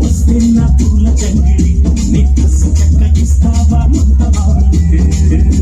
వస్తున్న పూల చంగిడి నిత్య చక్కగిస్తావా ముంత బాగుంది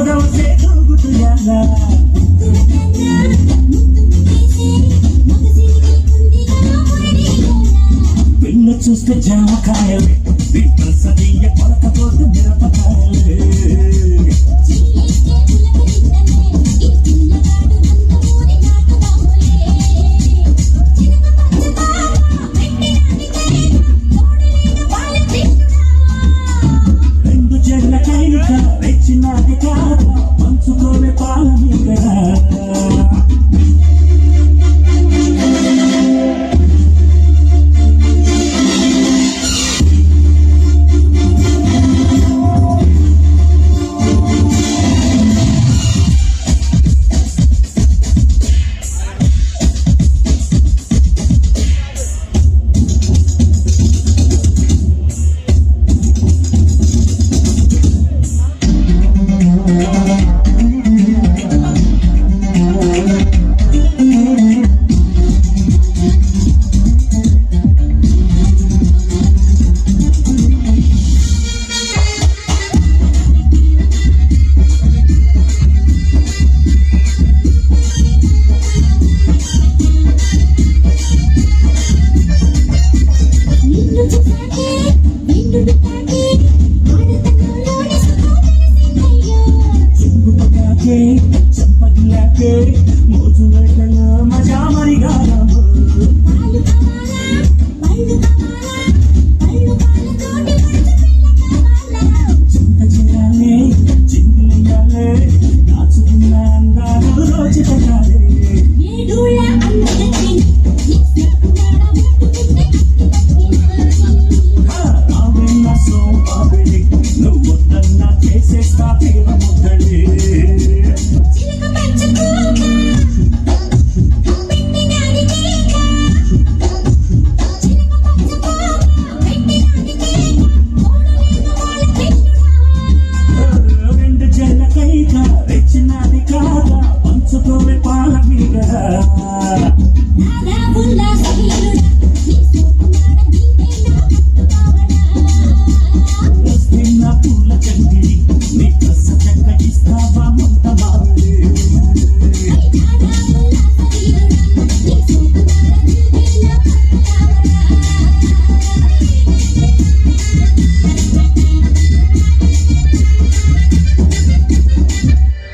పొగవుతే దూగుతున్నానా పిల్ల చూస్తే జామకాయలే పిట్ట సదీయ కొరకపోతే మిరపకాయలే. modular